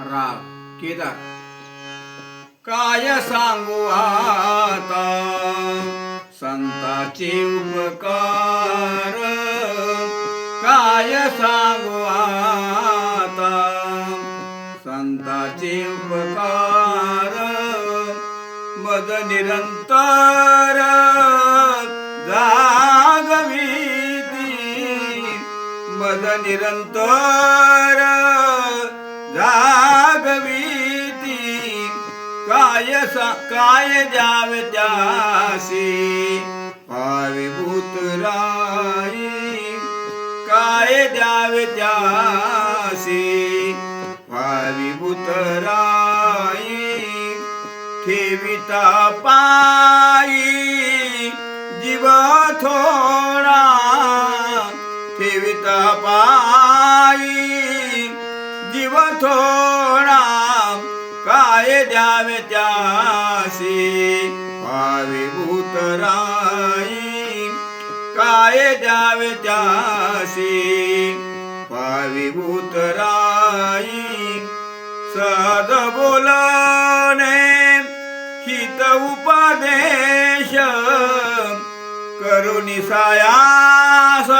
राग केदार. काय सांगू आता? संताचे उपकार. काय सांगू आता? संताचे उपकार. मद निरंतर जागवीती. मद निरंतर जागविती काय काय द्यावे त्यासी पाविभूत राई काय द्यावे त्यासी पाविभूत राई ठेविता पायी जीव थोडा ठेविता पायी जीव थोडा काय द्यावे त्याशी? पाविभूत राई काय द्यावे त्याशी? पाविभूत राई सद बोलणे हित उपदेश करुणी सायास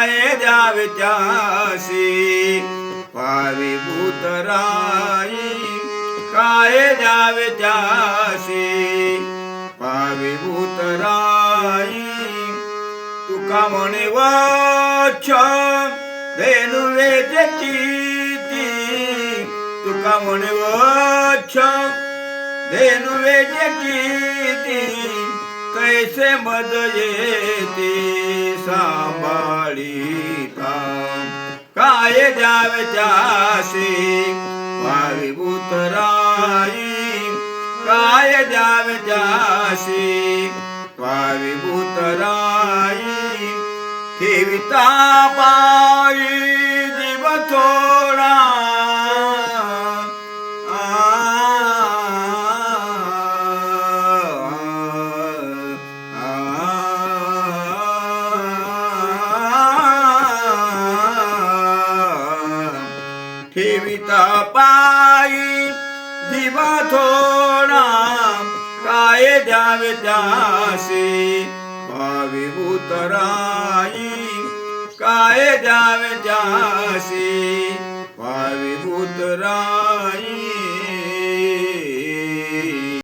काय द्यावे त्यासी पाविभूत राई काय द्यावे त्यासी पाविभूत राई तुका म्हणे वच्छ धेनुवे चिती तुका म्हणे वच्छ धेनुवे चिती कैसे मद येते सांभाळीता. काय द्यावे त्यासी पाविभूत राई काय द्यावे त्यासी पाविभूत राई ठेविता पा ठेविता पायी दिवा थोडा काय द्यावे त्यासी भावी राई काय द्यावे त्यासी भावी राई